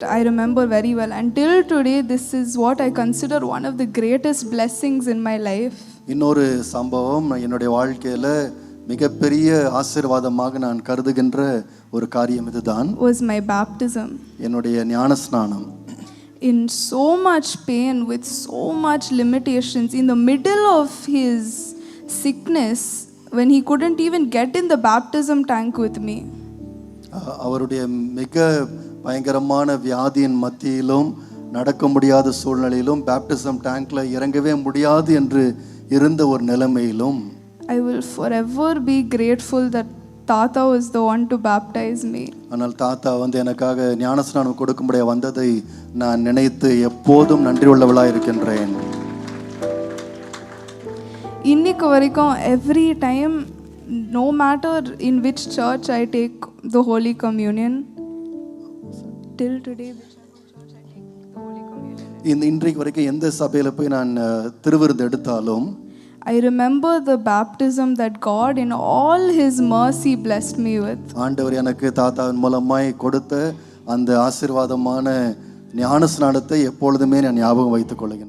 I remember very well. Until today, this is what I consider one of the greatest blessings in my life. இன்னொரு சம்பவம் என்னுடைய வாழ்க்கையில் மிகப்பெரிய ஆசீர்வாதமாக நான் கருதுகின்ற ஒரு காரியம் இதுதான் Was my baptism. என்னுடைய ஞானஸ்நானம் In so much pain, with so much limitations, in the middle of his sickness, when he couldn't even get in the baptism tank with me. அவருடைய மிக பயங்கரமான வியாதியின் மத்தியிலும் நடக்க முடியாத சூழ்நிலையிலும் பேப்டிசம் டேங்க்ல இறங்கவே முடியாது என்று இருந்த ஒரு நிலைமையிலும் I will forever be grateful that Tata was the one to baptize me. ஆனால் தாத்தா வந்து எனக்காக ஞானஸ்நானம் கொடுக்கும்படியா வந்ததை நான் நினைத்து எப்போதும் நன்றி உள்ளவளாக இருக்கின்றேன் இன்னைக்கு வரைக்கும் every time no matter in which church I take the holy communion till today இந்த இன்றைக்கு வரைக்கும் எந்த சபையில் போய் நான் திருவிருந்து எடுத்தாலும் I remember the baptism that God in all his mercy blessed me with ஆண்டவர் எனக்கு தாத்தாவின் மூலமாய் கொடுத்த அந்த ஆசீர்வாதமான ஞானஸ்நானத்தை எப்பொழுதுமே நான் ஞாபகம் வைத்துக் கொள்கின்றேன்.